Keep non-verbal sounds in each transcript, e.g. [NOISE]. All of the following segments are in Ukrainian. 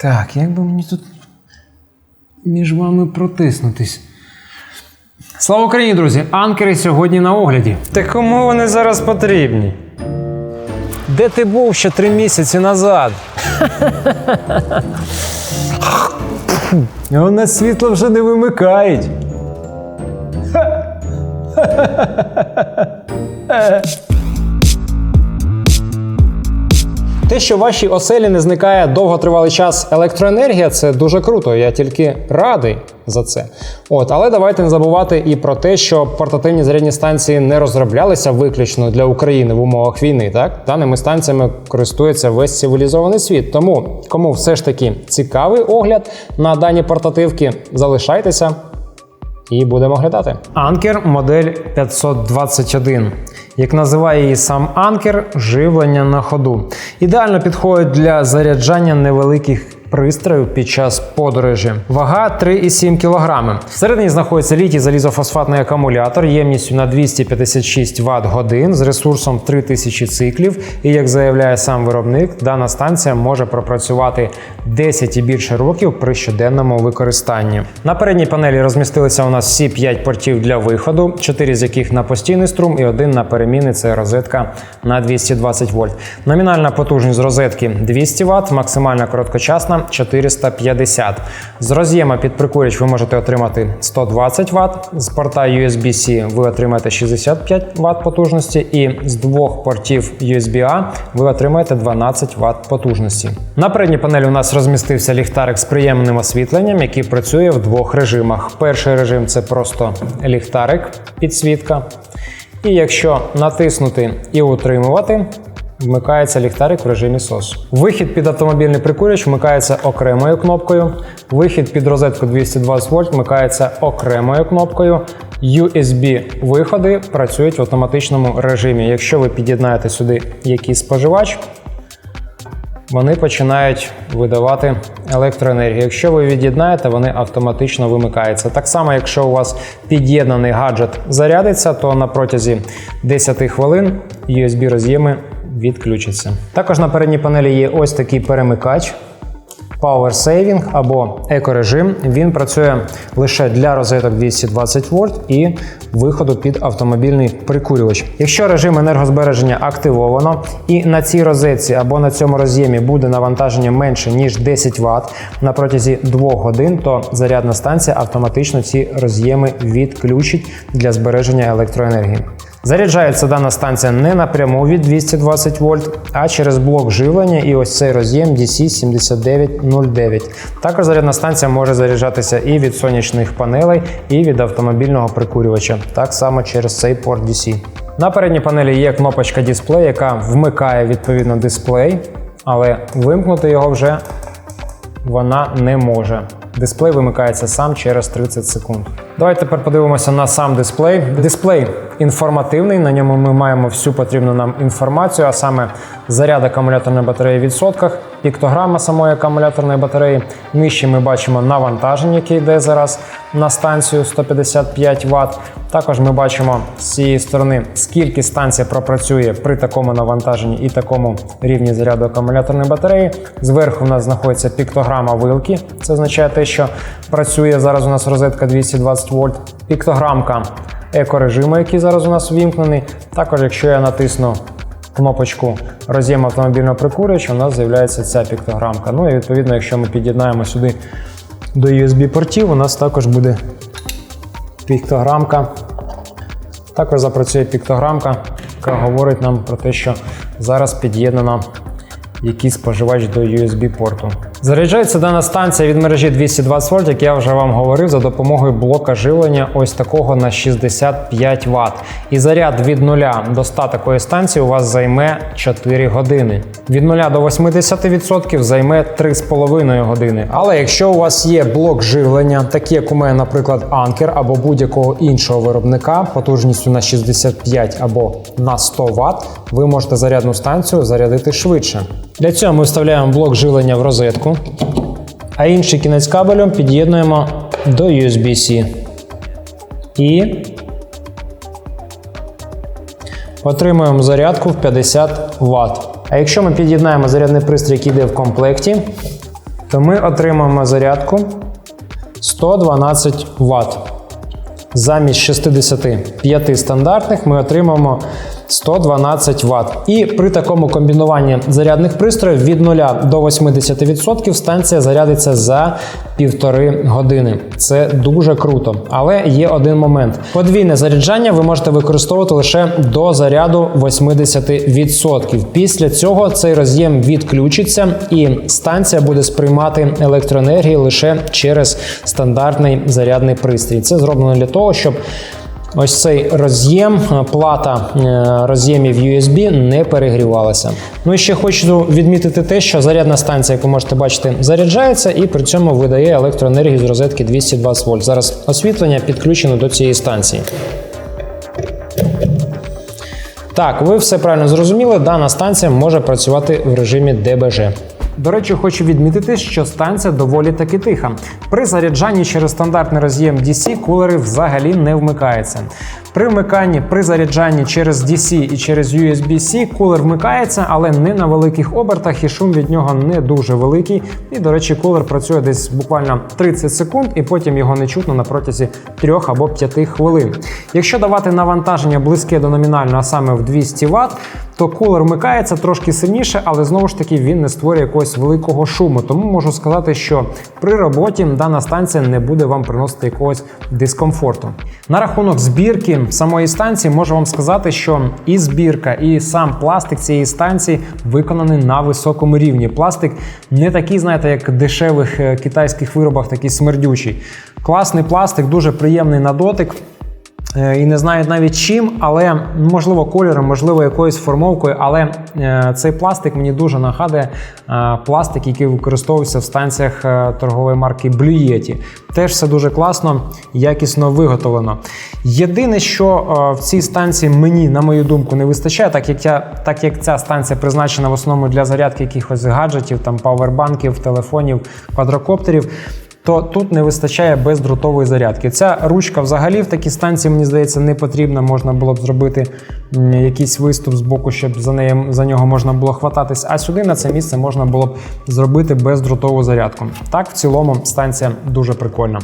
Так, як би мені тут між вами протиснутись? Слава Україні, друзі! Анкери сьогодні на огляді. Та кому вони зараз потрібні? Де ти був ще три місяці назад? А У нас світло вже не вимикають. [LAUGHS] Те, що в вашій оселі не зникає довготривалий час електроенергія, це дуже круто. Я тільки радий за це. От, але давайте не забувати і про те, що портативні зарядні станції не розроблялися виключно для України в умовах війни. Так даними станціями користується весь цивілізований світ. Тому кому все ж таки цікавий огляд на дані портативки, залишайтеся. І будемо глядати. Анкер модель 521. Як називає її сам анкер, живлення на ходу. Ідеально підходить для заряджання невеликих пристроїв під час подорожі. Вага 3,7 кг. Всередині знаходиться літій залізофосфатний акумулятор ємністю на 256 Вт годин з ресурсом 3000 циклів. І як заявляє сам виробник, дана станція може пропрацювати 10 і більше років при щоденному використанні. На передній панелі розмістилися у нас всі 5 портів для виходу, 4 з яких на постійний струм і один на перемінний це розетка на 220 вольт. Номінальна потужність розетки 200 Вт, максимальна короткочасна 450. З роз'єма під прикурювач ви можете отримати 120 Вт, з порта USB-C ви отримаєте 65 Вт потужності, і з двох портів USB-A ви отримаєте 12 Вт потужності. На передній панелі у нас розмістився ліхтарик з приємним освітленням, який працює в двох режимах. Перший режим це просто ліхтарик, підсвітка. І якщо натиснути і утримувати, вмикається ліхтарик в режимі SOS. Вихід під автомобільний прикурювач вмикається окремою кнопкою. Вихід під розетку 220 вольт вмикається окремою кнопкою. USB виходи працюють в автоматичному режимі. Якщо ви під'єднаєте сюди якийсь споживач, вони починають видавати електроенергію. Якщо ви від'єднаєте, вони автоматично вимикаються. Так само, якщо у вас під'єднаний гаджет зарядиться, то на протязі 10 хвилин USB роз'єми відключаться. Також на передній панелі є ось такий перемикач. Power Saving або екорежим. Він працює лише для розеток 220 вольт і виходу під автомобільний прикурювач. Якщо режим енергозбереження активовано і на цій розетці або на цьому роз'ємі буде навантаження менше ніж 10 Вт на протязі 2 годин, то зарядна станція автоматично ці роз'єми відключить для збереження електроенергії. Заряджається дана станція не напряму від 220 вольт, а через блок живлення і ось цей роз'єм DC7909. Також зарядна станція може заряджатися і від сонячних панелей, і від автомобільного прикурювача, так само через цей порт DC. На передній панелі є кнопочка дисплей, яка вмикає відповідно дисплей, але вимкнути його вже вона не може. Дисплей вимикається сам через 30 секунд. Давайте тепер подивимося на сам дисплей. Дисплей інформативний, на ньому ми маємо всю потрібну нам інформацію, а саме заряд акумуляторної батареї в відсотках, піктограма самої акумуляторної батареї. Нижче ми бачимо навантаження, яке йде зараз на станцію 155 Вт. Також ми бачимо з цієї сторони, скільки станція пропрацює при такому навантаженні і такому рівні заряду акумуляторної батареї. Зверху у нас знаходиться піктограма вилки. Це означає те, що працює зараз у нас розетка 220 вольт. Піктограмка екорежиму, який зараз у нас увімкнений. Також, якщо я натисну кнопочку роз'єм автомобільного прикурювача, у нас з'являється ця піктограмка. Ну і відповідно, якщо ми під'єднаємо сюди до USB-портів, у нас також буде піктограмка. Також запрацює піктограмка, яка говорить нам про те, що зараз під'єднано якийсь споживач до USB-порту. Заряджається дана станція від мережі 220 вольт, як я вже вам говорив, за допомогою блока живлення ось такого на 65 Вт. І заряд від 0 до 100 такої станції у вас займе 4 години. Від 0 до 80% займе 3,5 години. Але якщо у вас є блок живлення, такий як у мене, наприклад, Anker або будь-якого іншого виробника, потужністю на 65 або на 100 Вт, ви можете зарядну станцію зарядити швидше. Для цього ми вставляємо блок живлення в розетку, а інший кінець кабелю під'єднуємо до USB-C. І отримуємо зарядку в 50 Вт. А якщо ми під'єднаємо зарядний пристрій, який йде в комплекті, то ми отримаємо зарядку 112 Вт. Замість 65 стандартних ми отримаємо 112 Вт. І при такому комбінуванні зарядних пристроїв від 0 до 80% станція зарядиться за півтори години. Це дуже круто. Але є один момент: подвійне заряджання ви можете використовувати лише до заряду 80%. Після цього цей роз'єм відключиться, і станція буде сприймати електроенергію лише через стандартний зарядний пристрій. Це зроблено для того, щоб Ось цей роз'єм, е, плата е, роз'ємів USB не перегрівалася. Ну і ще хочу відмітити те, що зарядна станція, як ви можете бачити, заряджається і при цьому видає електроенергію з розетки 220 вольт. Зараз освітлення підключено до цієї станції. Так, ви все правильно зрозуміли. Дана станція може працювати в режимі ДБЖ. До речі, хочу відмітити, що станція доволі таки тиха. При заряджанні через стандартний роз'єм DC кулери взагалі не вмикаються. При вмиканні при заряджанні через DC і через USB-C кулер вмикається, але не на великих обертах, і шум від нього не дуже великий. І, до речі, кулер працює десь буквально 30 секунд, і потім його не чутно на протязі 3 або 5 хвилин. Якщо давати навантаження близьке до номінального, а саме в 200 Вт, то кулер вмикається трошки сильніше, але знову ж таки він не створює якогось великого шуму. Тому можу сказати, що при роботі дана станція не буде вам приносити якогось дискомфорту. На рахунок збірки самої станції можу вам сказати, що і збірка, і сам пластик цієї станції виконаний на високому рівні. Пластик не такий, знаєте, як в дешевих е, китайських виробах, такий смердючий. Класний пластик, дуже приємний на дотик. Е, І не знаю навіть чим, але можливо кольором, можливо, якоюсь формовкою. Але е, цей пластик мені дуже нагадує е, пластик, який використовувався в станціях торгової марки Yeti. Теж все дуже класно, якісно виготовлено. Єдине, що в цій станції мені, на мою думку, не вистачає, так як, я, так як ця станція призначена в основному для зарядки якихось гаджетів, там павербанків, телефонів, квадрокоптерів то тут не вистачає бездротової зарядки. Ця ручка взагалі в такій станції, мені здається, не потрібна. Можна було б зробити якийсь виступ з боку, щоб за неї за нього можна було хвататись. А сюди на це місце можна було б зробити бездротову зарядку. Так, в цілому станція дуже прикольна.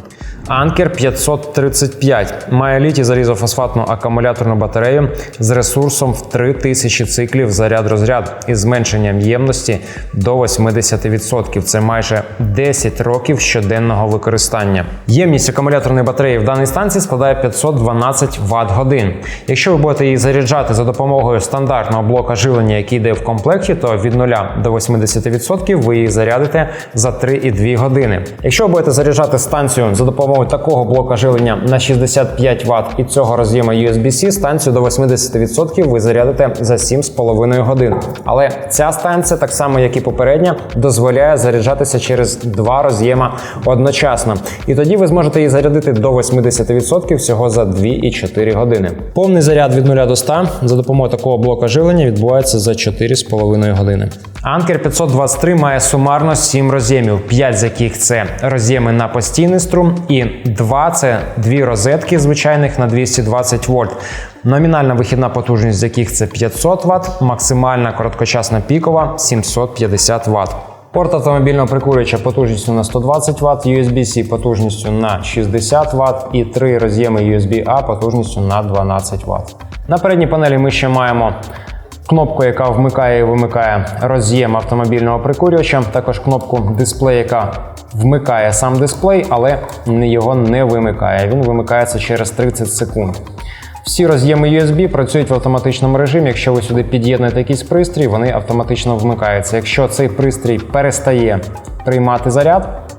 Анкер 535 має літі залізофосфатну акумуляторну батарею з ресурсом в 3000 циклів заряд-розряд із зменшенням ємності до 80%. Це майже 10 років щоденного використання. Ємність акумуляторної батареї в даній станції складає 512 Вт годин. Якщо ви будете її заряджати за допомогою стандартного блока живлення, який йде в комплекті, то від 0 до 80% ви її зарядите за 3,2 години. Якщо ви будете заряджати станцію за допомогою такого блока живлення на 65 Вт і цього роз'єма USB-C, станцію до 80% ви зарядите за 7,5 годин. Але ця станція, так само як і попередня, дозволяє заряджатися через два роз'єма одночасно. І тоді ви зможете її зарядити до 80% всього за 2,4 години. Повний заряд від 0 до 100 за допомогою такого блока живлення відбувається за 4,5 години. Anker 523 має сумарно 7 роз'ємів, 5 з яких це роз'єми на постійний струм, і 2 це дві розетки звичайних на 220 вольт. Номінальна вихідна потужність з яких це 500 Вт, максимальна короткочасна пікова 750 Вт. Порт автомобільного прикурювача потужністю на 120 Вт, USB-C потужністю на 60 Вт і три роз'єми USB-A потужністю на 12 Вт. На передній панелі ми ще маємо кнопку, яка вмикає і вимикає роз'єм автомобільного прикурювача, також кнопку дисплей, яка вмикає сам дисплей, але його не вимикає. Він вимикається через 30 секунд. Всі роз'єми USB працюють в автоматичному режимі. Якщо ви сюди під'єднуєте якийсь пристрій, вони автоматично вмикаються. Якщо цей пристрій перестає приймати заряд,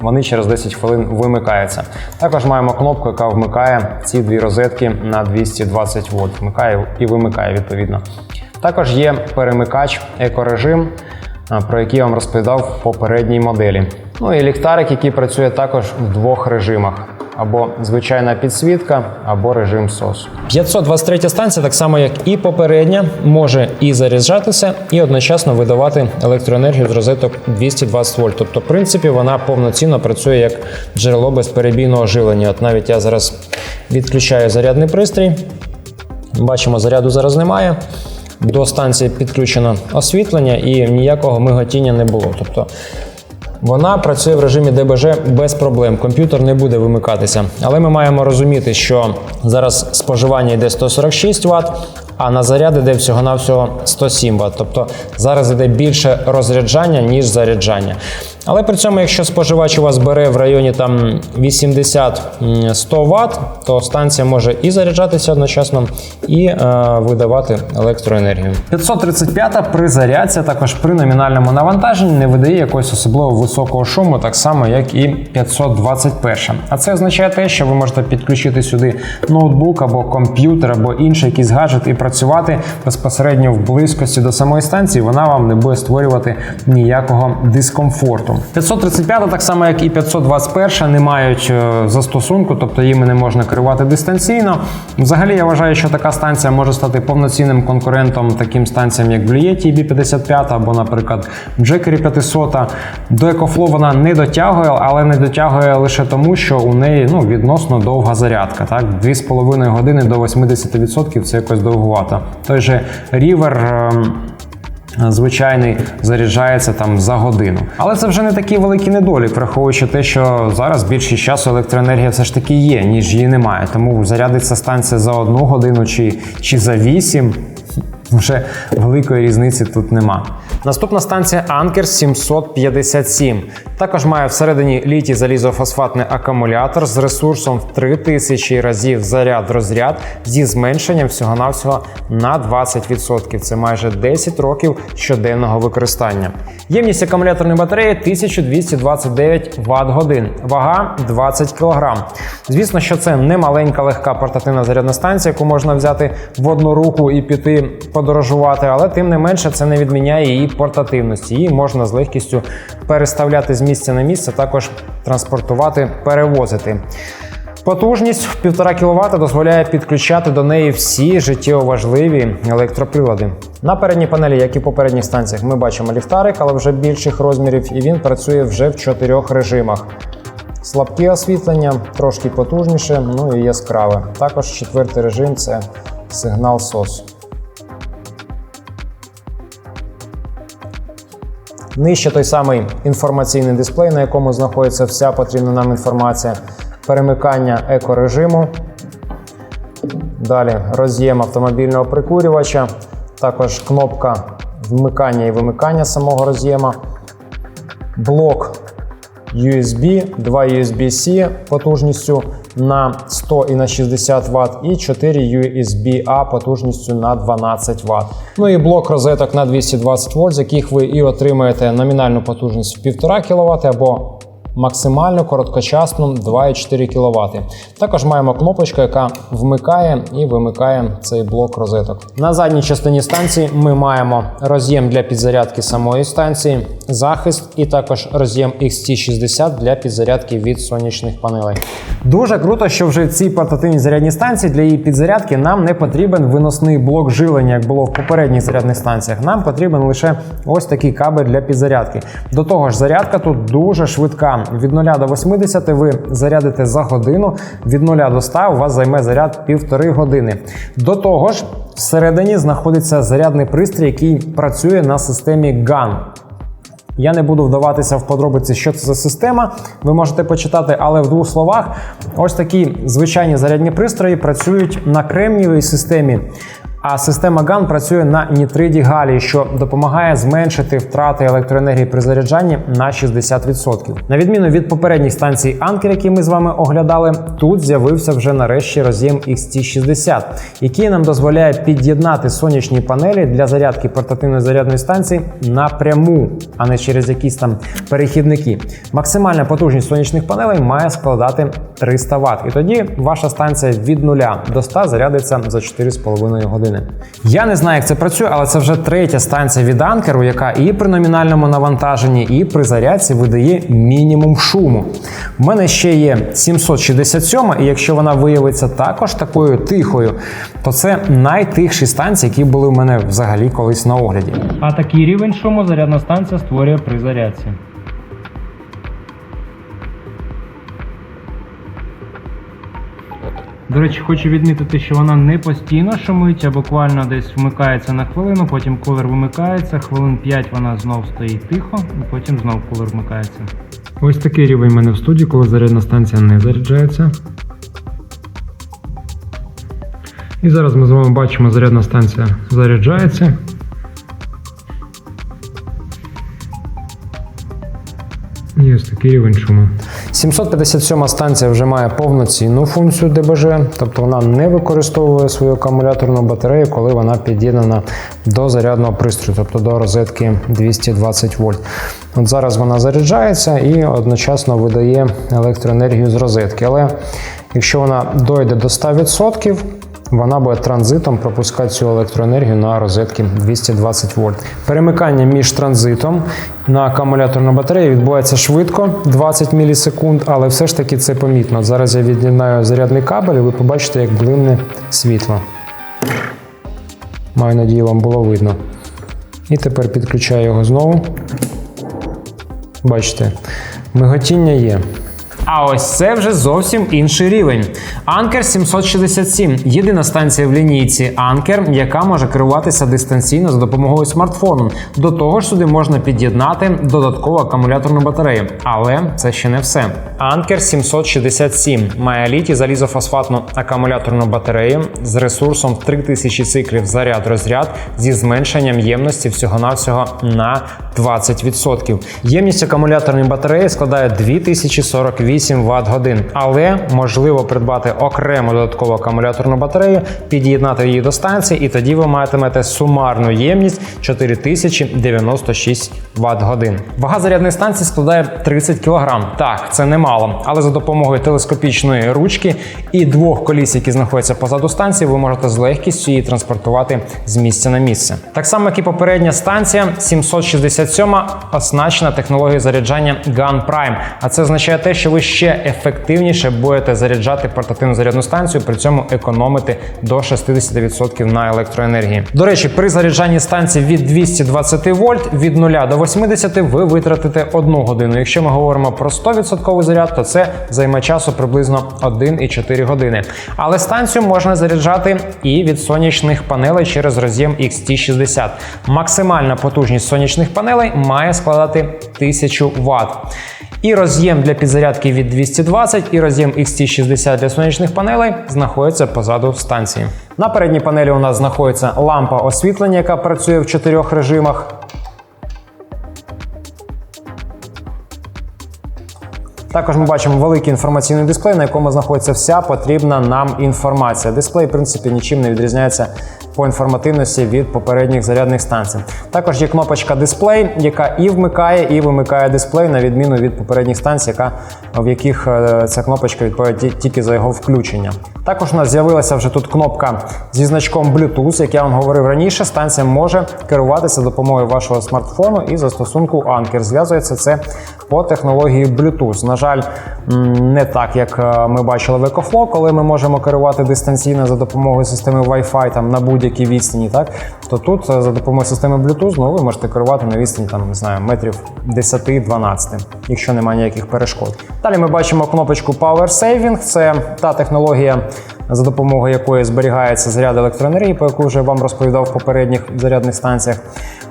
вони через 10 хвилин вимикаються. Також маємо кнопку, яка вмикає ці дві розетки на 220 вольт. Вмикає і вимикає відповідно. Також є перемикач екорежим, про який я вам розповідав в попередній моделі. Ну і ліхтарик, який працює також в двох режимах. Або звичайна підсвітка, або режим SOS. 523 станція, так само як і попередня, може і заряджатися, і одночасно видавати електроенергію з розеток 220 вольт. Тобто, в принципі, вона повноцінно працює як джерело безперебійного живлення. От навіть я зараз відключаю зарядний пристрій. Бачимо, заряду зараз немає. До станції підключено освітлення і ніякого миготіння не було. Тобто Вона працює в режимі ДБЖ без проблем. Комп'ютер не буде вимикатися. Але ми маємо розуміти, що зараз споживання йде 146 Вт, а на заряд йде всього-навсього 107 Вт. Тобто зараз йде більше розряджання, ніж заряджання. Але при цьому, якщо споживач у вас бере в районі там 80-100 Вт, то станція може і заряджатися одночасно, і е, видавати електроенергію. 535-та при зарядці, також при номінальному навантаженні не видає якогось особливо високого шуму, так само як і 521. А це означає те, що ви можете підключити сюди ноутбук або комп'ютер, або інший якийсь гаджет і працювати безпосередньо в близькості до самої станції. Вона вам не буде створювати ніякого дискомфорту. 535, так само як і 521, не мають е, застосунку, тобто їми не можна керувати дистанційно. Взагалі, я вважаю, що така станція може стати повноцінним конкурентом таким станціям, як Blue B55 або, наприклад, Джекері 500. До EcoFlow вона не дотягує, але не дотягує лише тому, що у неї ну, відносно довга зарядка. Так? 2,5 години до 80% це якось довгувато. Той же River. Звичайний заряджається там за годину. Але це вже не такий великий недолік, враховуючи те, що зараз більшість часу електроенергія все ж таки є, ніж її немає. Тому зарядиться станція за одну годину чи, чи за вісім. Вже великої різниці тут нема. Наступна станція Anker 757. Також має всередині літій залізофосфатний акумулятор з ресурсом в 3000 разів заряд-розряд зі зменшенням всього-навсього на 20%. Це майже 10 років щоденного використання. Ємність акумуляторної батареї 1229 Вт годин, вага 20 кг. Звісно, що це не маленька легка портативна зарядна станція, яку можна взяти в одну руку і піти подорожувати, але тим не менше це не відміняє її портативності. Її можна з легкістю переставляти з місця на місце, також транспортувати, перевозити. Потужність в 1,5 кВт дозволяє підключати до неї всі життєво важливі електроприлади. На передній панелі, як і в попередніх станціях, ми бачимо ліхтарик, але вже більших розмірів, і він працює вже в чотирьох режимах. Слабке освітлення, трошки потужніше, ну і яскраве. Також четвертий режим це сигнал SOS. Нижче той самий інформаційний дисплей, на якому знаходиться вся потрібна нам інформація, перемикання екорежиму. Далі роз'єм автомобільного прикурювача, також кнопка вмикання і вимикання самого роз'єма, блок USB, 2 USB-C потужністю на 100 і на 60 Вт, і 4 USB-A потужністю на 12 Вт. Ну і блок розеток на 220 вольт, з яких ви і отримаєте номінальну потужність в 1,5 кВт або максимальну короткочасну 2,4 кВт. Також маємо кнопочку, яка вмикає і вимикає цей блок розеток. На задній частині станції ми маємо роз'єм для підзарядки самої станції, захист і також роз'єм XT60 для підзарядки від сонячних панелей. Дуже круто, що вже ці портативні зарядні станції для її підзарядки нам не потрібен виносний блок живлення, як було в попередніх зарядних станціях. Нам потрібен лише ось такий кабель для підзарядки. До того ж, зарядка тут дуже швидка. Від 0 до 80 ви зарядите за годину, від 0 до 100 у вас займе заряд півтори години. До того ж, всередині знаходиться зарядний пристрій, який працює на системі GAN. Я не буду вдаватися в подробиці, що це за система. Ви можете почитати, але в двох словах, ось такі звичайні зарядні пристрої працюють на кремнієвій системі. А система GAN працює на нітриді галії, що допомагає зменшити втрати електроенергії при заряджанні на 60%. На відміну від попередніх станцій Anker, які ми з вами оглядали, тут з'явився вже нарешті роз'єм XT60, який нам дозволяє під'єднати сонячні панелі для зарядки портативної зарядної станції напряму, а не через якісь там перехідники. Максимальна потужність сонячних панелей має складати 300 Вт. І тоді ваша станція від 0 до 100 зарядиться за 4,5 години. Я не знаю, як це працює, але це вже третя станція від Анкеру, яка і при номінальному навантаженні, і при зарядці видає мінімум шуму. У мене ще є 767, і якщо вона виявиться також такою тихою, то це найтихші станції, які були в мене взагалі колись на огляді. А такий рівень шуму зарядна станція створює при зарядці. До речі, хочу відмітити, що вона не постійно шумить, а буквально десь вмикається на хвилину, потім кулер вимикається, хвилин 5 вона знов стоїть тихо, і потім знов кулер вмикається. Ось такий рівень в мене в студії, коли зарядна станція не заряджається. І зараз ми з вами бачимо, зарядна станція заряджається. І ось такий рівень шуму. 757 станція вже має повноцінну функцію ДБЖ, тобто вона не використовує свою акумуляторну батарею, коли вона під'єднана до зарядного пристрою, тобто до розетки 220 вольт. От зараз вона заряджається і одночасно видає електроенергію з розетки. Але якщо вона дойде до 100%, вона буде транзитом пропускати цю електроенергію на розетки 220 вольт. Перемикання між транзитом на акумуляторну батарею відбувається швидко, 20 мілісекунд, але все ж таки це помітно. Зараз я від'єднаю зарядний кабель, і ви побачите, як блимне світло. Маю надію, вам було видно. І тепер підключаю його знову. Бачите, миготіння є. А ось це вже зовсім інший рівень. Anker 767 єдина станція в лінійці Anker, яка може керуватися дистанційно за допомогою смартфону. До того ж, сюди можна під'єднати додаткову акумуляторну батарею. Але це ще не все. Anker 767 має літій залізофосфатну акумуляторну батарею з ресурсом в 3000 циклів заряд-розряд зі зменшенням ємності всього-навсього на 20%. Ємність акумуляторної батареї складає 2048 Вт годин, але можливо придбати окрему додаткову акумуляторну батарею, під'єднати її до станції, і тоді ви матимете сумарну ємність 4096 Вт годин. Вага зарядної станції складає 30 кг. Так, це немало, але за допомогою телескопічної ручки і двох коліс, які знаходяться позаду станції, ви можете з легкістю її транспортувати з місця на місце. Так само, як і попередня станція 767 оснащена технологією заряджання Gun Prime. А це означає те, що ви ще ефективніше будете заряджати портативну зарядну станцію, при цьому економити до 60% на електроенергії. До речі, при заряджанні станції від 220 вольт від 0 до 80 ви витратите 1 годину. Якщо ми говоримо про 100% заряд, то це займе часу приблизно 1,4 години. Але станцію можна заряджати і від сонячних панелей через роз'єм XT60. Максимальна потужність сонячних панелей має складати 1000 Вт. І роз'єм для підзарядки від 220 і роз'єм XT60 для сонячних панелей знаходяться позаду станції. На передній панелі у нас знаходиться лампа освітлення, яка працює в чотирьох режимах. Також ми бачимо великий інформаційний дисплей, на якому знаходиться вся потрібна нам інформація. Дисплей, в принципі, нічим не відрізняється по інформативності від попередніх зарядних станцій. Також є кнопочка дисплей, яка і вмикає, і вимикає дисплей, на відміну від попередніх станцій, яка, в яких е, ця кнопочка відповідає тільки за його включення. Також у нас з'явилася вже тут кнопка зі значком Bluetooth, як я вам говорив раніше. Станція може керуватися допомогою вашого смартфону і застосунку Anker. Зв'язується це по технології Bluetooth. На жаль, не так як е, ми бачили в EcoFlow, коли ми можемо керувати дистанційно за допомогою системи Wi-Fi там на будь-якій відстані. Так то тут е, за допомогою системи Bluetooth ну, ви можете керувати на відстані там не знаю метрів 10-12, якщо немає ніяких перешкод. Далі ми бачимо кнопочку Power Saving. Це та технологія, за допомогою якої зберігається заряд електроенергії, про яку вже вам розповідав в попередніх зарядних станціях.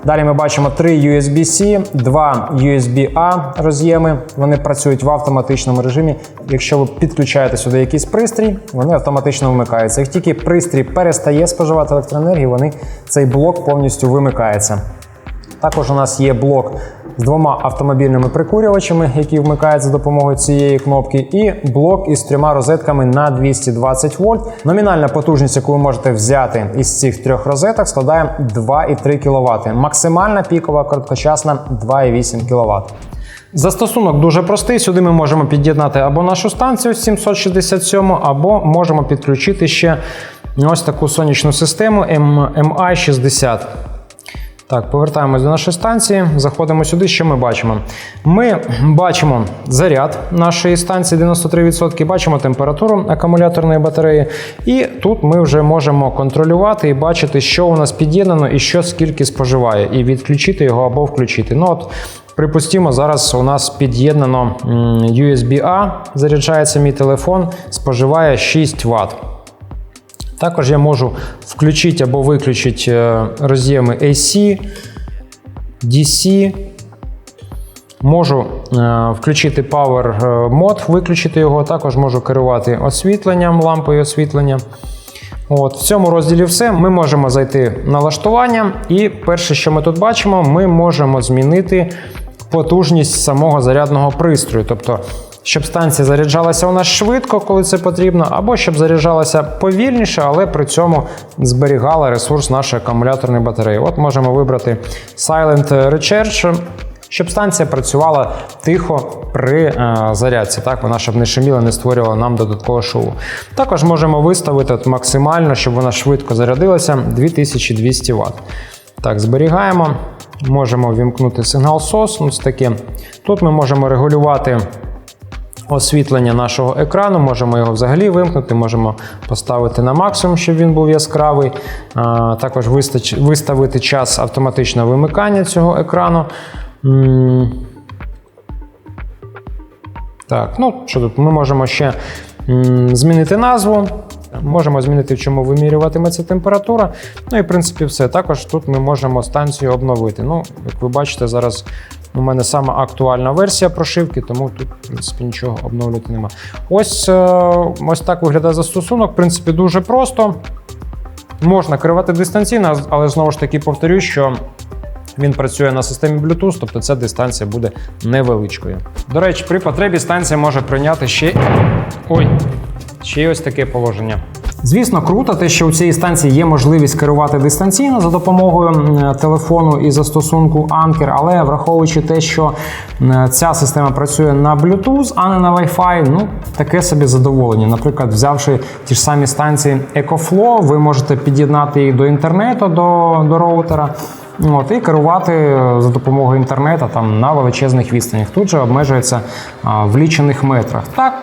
Далі ми бачимо три USB-C, два USB-A роз'єми. Вони працюють в автоматичному режимі. Якщо ви підключаєте сюди якийсь пристрій, вони автоматично вимикаються. Як тільки пристрій перестає споживати електроенергію, вони цей блок повністю вимикається. Також у нас є блок з двома автомобільними прикурювачами, які вмикають за допомогою цієї кнопки, і блок із трьома розетками на 220 вольт. Номінальна потужність, яку ви можете взяти із цих трьох розеток, складає 2,3 кВт. Максимальна пікова короткочасна 2,8 кВт. Застосунок дуже простий. Сюди ми можемо під'єднати або нашу станцію 767, або можемо підключити ще ось таку сонячну систему MI60. Так, повертаємось до нашої станції, заходимо сюди. Що ми бачимо? Ми бачимо заряд нашої станції 93%, бачимо температуру акумуляторної батареї. І тут ми вже можемо контролювати і бачити, що у нас під'єднано і що скільки споживає, і відключити його або включити. Ну от, Припустимо, зараз у нас під'єднано USB-A, заряджається мій телефон, споживає 6 Вт. Також я можу включити або виключити е, роз'єми AC, DC. Можу е, включити Power е, виключити його. Також можу керувати освітленням, лампою освітлення. От, в цьому розділі все. Ми можемо зайти налаштування, і перше, що ми тут бачимо, ми можемо змінити потужність самого зарядного пристрою. Тобто, щоб станція заряджалася у нас швидко, коли це потрібно, або щоб заряджалася повільніше, але при цьому зберігала ресурс нашої акумуляторної батареї. От можемо вибрати Silent Recharge. Щоб станція працювала тихо при е, зарядці, так вона щоб не шуміла, не створювала нам додаткового шуму. Також можемо виставити максимально, щоб вона швидко зарядилася 2200 Вт. Так, зберігаємо. Можемо вімкнути сигнал SOS. Ось таке. Тут ми можемо регулювати освітлення нашого екрану, можемо його взагалі вимкнути, можемо поставити на максимум, щоб він був яскравий. Також виставити час автоматичного вимикання цього екрану. Так, ну що тут? Ми можемо ще змінити назву. Можемо змінити, в чому вимірюватиметься температура. Ну і в принципі все. Також тут ми можемо станцію обновити. Ну, як ви бачите, зараз у мене сама актуальна версія прошивки, тому тут, в принципі, нічого обновлювати нема. Ось, е, ось так виглядає застосунок. В принципі, дуже просто. Можна керувати дистанційно, але знову ж таки повторюю, що він працює на системі Bluetooth, тобто ця дистанція буде невеличкою. До речі, при потребі станція може прийняти ще. Ой, ще й ось таке положення. Звісно, круто, те, що у цій станції є можливість керувати дистанційно за допомогою телефону і застосунку Anker, але враховуючи те, що ця система працює на Bluetooth, а не на Wi-Fi, ну таке собі задоволення. Наприклад, взявши ті ж самі станції EcoFlow, ви можете під'єднати їх до інтернету, до, до роутера. От, і керувати е, за допомогою інтернету там на величезних відстанях. Тут же обмежується а, в лічених метрах. Так,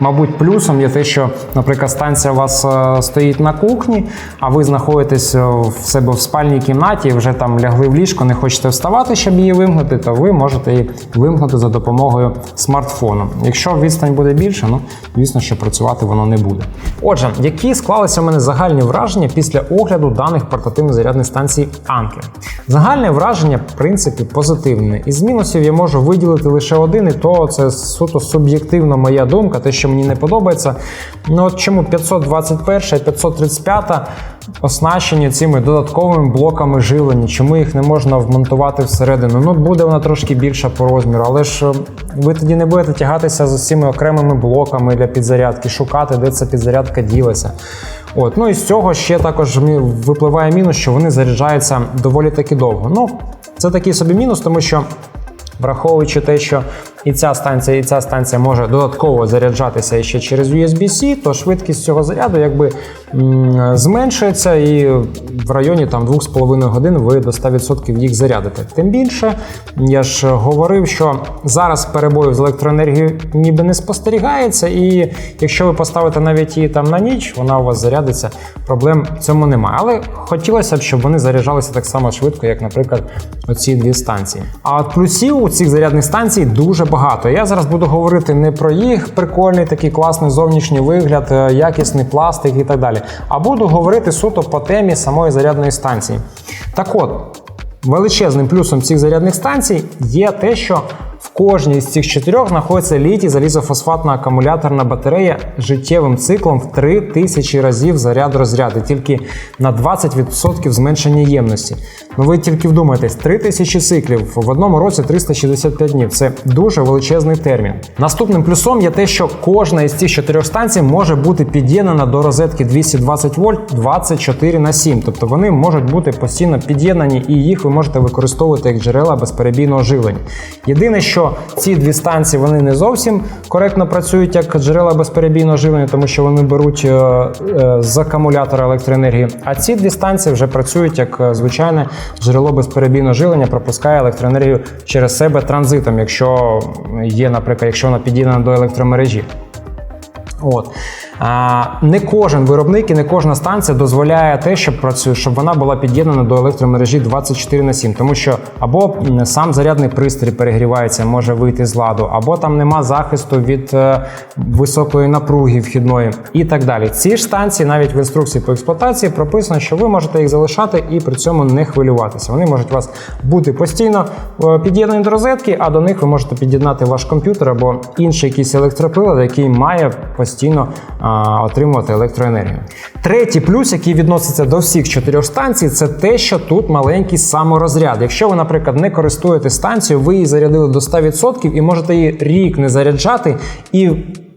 Мабуть, плюсом є те, що, наприклад, станція у вас е, стоїть на кухні, а ви знаходитесь е, в себе в спальній кімнаті, вже там лягли в ліжко, не хочете вставати, щоб її вимкнути, то ви можете її вимкнути за допомогою смартфону. Якщо відстань буде більше, ну звісно, що працювати воно не буде. Отже, які склалися у мене загальні враження після огляду даних портативних зарядних станцій Anker? Загальне враження, в принципі, позитивне. Із мінусів я можу виділити лише один, і то це суто суб'єктивна моя думка, те, що мені не подобається. Ну от чому 521 і 535 оснащені цими додатковими блоками живлення, чому їх не можна вмонтувати всередину? Ну буде вона трошки більша по розміру, але ж е, ви тоді не будете тягатися з цими окремими блоками для підзарядки, шукати, де ця підзарядка ділася. От, ну і з цього ще також випливає мінус, що вони заряджаються доволі таки довго. Ну, це такий собі мінус, тому що враховуючи те, що і ця станція, і ця станція може додатково заряджатися ще через USB-C, то швидкість цього заряду якби зменшується, і в районі там 2,5 годин ви до 100% їх зарядите. Тим більше, я ж говорив, що зараз перебоїв з електроенергією ніби не спостерігається, і якщо ви поставите навіть її там на ніч, вона у вас зарядиться, проблем в цьому немає. Але хотілося б, щоб вони заряджалися так само швидко, як, наприклад, оці дві станції. А от плюсів у цих зарядних станцій дуже багато. Я зараз буду говорити не про їх прикольний такий класний зовнішній вигляд, е, якісний пластик і так далі. А буду говорити суто по темі самої зарядної станції. Так от, величезним плюсом цих зарядних станцій є те, що кожній з цих чотирьох знаходиться літій залізофосфатна акумуляторна батарея життєвим циклом в 3000 разів заряд розряди, тільки на 20% зменшення ємності. Ну ви тільки вдумайтесь, 3000 циклів в одному році 365 днів. Це дуже величезний термін. Наступним плюсом є те, що кожна із цих чотирьох станцій може бути під'єднана до розетки 220 вольт 24 на 7. Тобто вони можуть бути постійно під'єднані, і їх ви можете використовувати як джерела безперебійного живлення. Єдине, що ці дві станції вони не зовсім коректно працюють як джерела безперебійного живлення, тому що вони беруть е, е, з акумулятора електроенергії. А ці дві станції вже працюють як е, звичайне джерело безперебійного живлення, пропускає електроенергію через себе транзитом, якщо є, наприклад, якщо вона підійде до електромережі. От. Не кожен виробник і не кожна станція дозволяє те, щоб працює, щоб вона була під'єднана до електромережі 24 на 7, тому що або сам зарядний пристрій перегрівається, може вийти з ладу, або там нема захисту від е, високої напруги вхідної і так далі. Ці ж станції, навіть в інструкції по експлуатації, прописано, що ви можете їх залишати і при цьому не хвилюватися. Вони можуть у вас бути постійно е, під'єднані до розетки, а до них ви можете під'єднати ваш комп'ютер або інший якийсь електроприлад, який має постійно отримувати електроенергію. Третій плюс, який відноситься до всіх чотирьох станцій, це те, що тут маленький саморозряд. Якщо ви, наприклад, не користуєте станцією, ви її зарядили до 100% і можете її рік не заряджати і.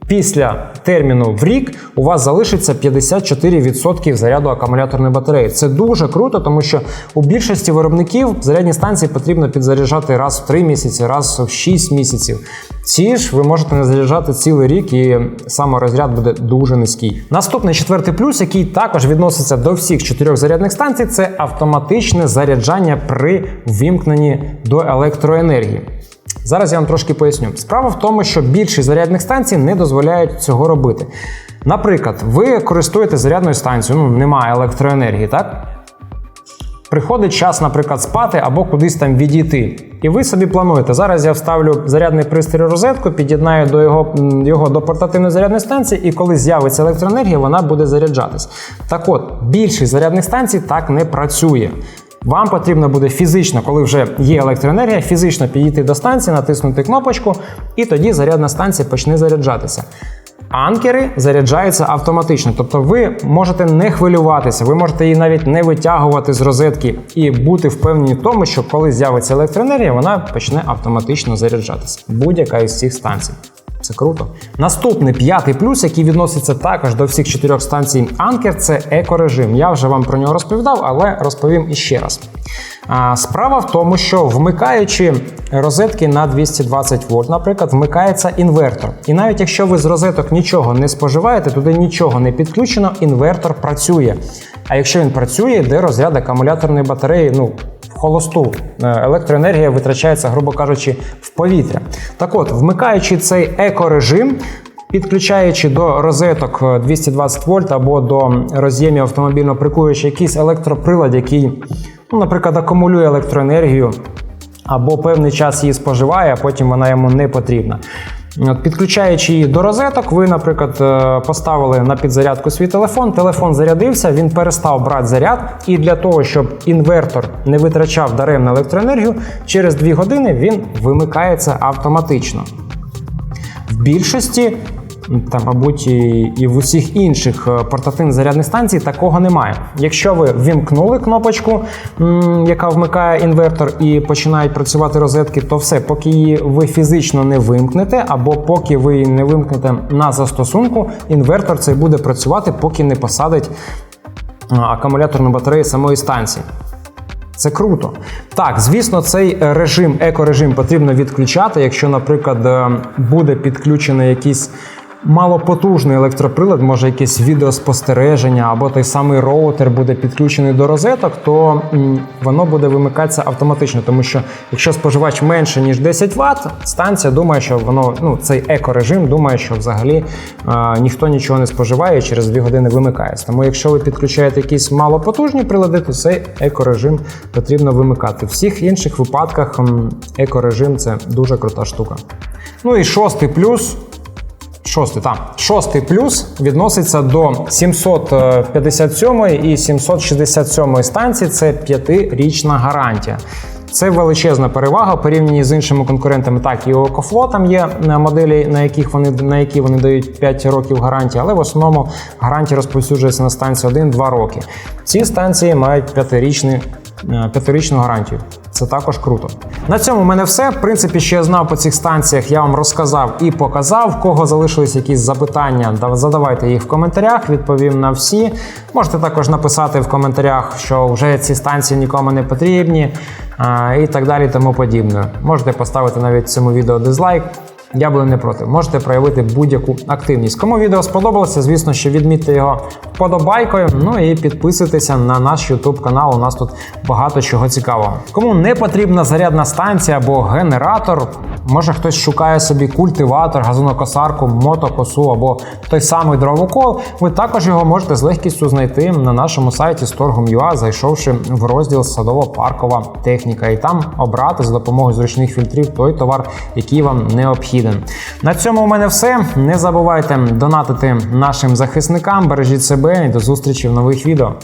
Після терміну в рік у вас залишиться 54% заряду акумуляторної батареї. Це дуже круто, тому що у більшості виробників зарядні станції потрібно підзаряджати раз в 3 місяці, раз в 6 місяців. Ці ж ви можете не заряджати цілий рік, і саморозряд буде дуже низький. Наступний четвертий плюс, який також відноситься до всіх чотирьох зарядних станцій, це автоматичне заряджання при ввімкненні до електроенергії. Зараз я вам трошки поясню. Справа в тому, що більшість зарядних станцій не дозволяють цього робити. Наприклад, ви користуєте зарядною станцією, ну немає електроенергії, так? Приходить час, наприклад, спати або кудись там відійти. І ви собі плануєте. Зараз я вставлю зарядний пристрій розетку, під'єднаю до його, його до портативної зарядної станції, і коли з'явиться електроенергія, вона буде заряджатись. Так от, більшість зарядних станцій так не працює. Вам потрібно буде фізично, коли вже є електроенергія, фізично підійти до станції, натиснути кнопочку, і тоді зарядна станція почне заряджатися. Анкери заряджаються автоматично, тобто ви можете не хвилюватися, ви можете її навіть не витягувати з розетки і бути впевнені в тому, що коли з'явиться електроенергія, вона почне автоматично заряджатися. Будь-яка із цих станцій. Це круто. Наступний п'ятий плюс, який відноситься також до всіх чотирьох станцій Анкер, це екорежим. Я вже вам про нього розповідав, але розповім іще раз. Справа в тому, що вмикаючи розетки на 220 вольт, наприклад, вмикається інвертор. І навіть якщо ви з розеток нічого не споживаєте, туди нічого не підключено, інвертор працює. А якщо він працює, йде розряд акумуляторної батареї. Ну, холосту Е, електроенергія витрачається, грубо кажучи, в повітря. Так от, вмикаючи цей екорежим, підключаючи до розеток е, 220 вольт або до роз'ємів автомобільного прикуючи якийсь електроприлад, який, ну, наприклад, акумулює електроенергію або певний час її споживає, а потім вона йому не потрібна. Підключаючи її до розеток, ви, наприклад, е, поставили на підзарядку свій телефон, телефон зарядився, він перестав брати заряд, і для того, щоб інвертор не витрачав даремну електроенергію, через 2 години він вимикається автоматично. В більшості, та, мабуть, і, і в усіх інших е, портативних зарядних станцій такого немає. Якщо ви вімкнули кнопочку, яка вмикає інвертор, і починають працювати розетки, то все, поки її ви фізично не вимкнете, або поки ви її не вимкнете на застосунку, інвертор цей буде працювати, поки не посадить акумуляторну батарею самої станції. Це круто. Так, звісно, цей е, режим, екорежим потрібно відключати, якщо, наприклад, е, буде підключений якийсь малопотужний електроприлад, може якесь відеоспостереження, або той самий роутер буде підключений до розеток, то воно буде вимикатися автоматично, тому що якщо споживач менше ніж 10 Вт, станція думає, що воно ну цей екорежим думає, що взагалі е, ніхто нічого не споживає і через 2 години вимикається. Тому якщо ви підключаєте якісь малопотужні прилади, то цей екорежим потрібно вимикати. В всіх інших випадках екорежим це дуже крута штука. Ну і шостий плюс. Шостий, так. Шостий плюс відноситься до 757 і 767 станції. Це п'ятирічна гарантія. Це величезна перевага в порівнянні з іншими конкурентами. Так, і у там є е, моделі, на яких вони на які вони дають 5 років гарантії, але в основному гарантія розповсюджується на станції 1-2 роки. Ці станції мають п'ятирічний п'ятирічну гарантію. Це також круто. На цьому в мене все. В принципі, що я знав по цих станціях, я вам розказав і показав. В кого залишились якісь запитання, задавайте їх в коментарях, відповім на всі. Можете також написати в коментарях, що вже ці станції нікому не потрібні і так далі, тому подібне. Можете поставити навіть цьому відео дизлайк. Я буду не проти. Можете проявити будь-яку активність. Кому відео сподобалося, звісно, що відмітьте його вподобайкою. Ну і підписуйтеся на наш YouTube канал. У нас тут багато чого цікавого. Кому не потрібна зарядна станція або генератор, може хтось шукає собі культиватор, газонокосарку, мотокосу або той самий дровокол. Ви також його можете з легкістю знайти на нашому сайті Storgom.ua, зайшовши в розділ садово-паркова техніка, і там обрати за допомогою зручних фільтрів той товар, який вам необхіден. На цьому у мене все. Не забувайте донатити нашим захисникам, бережіть себе і до зустрічі в нових відео.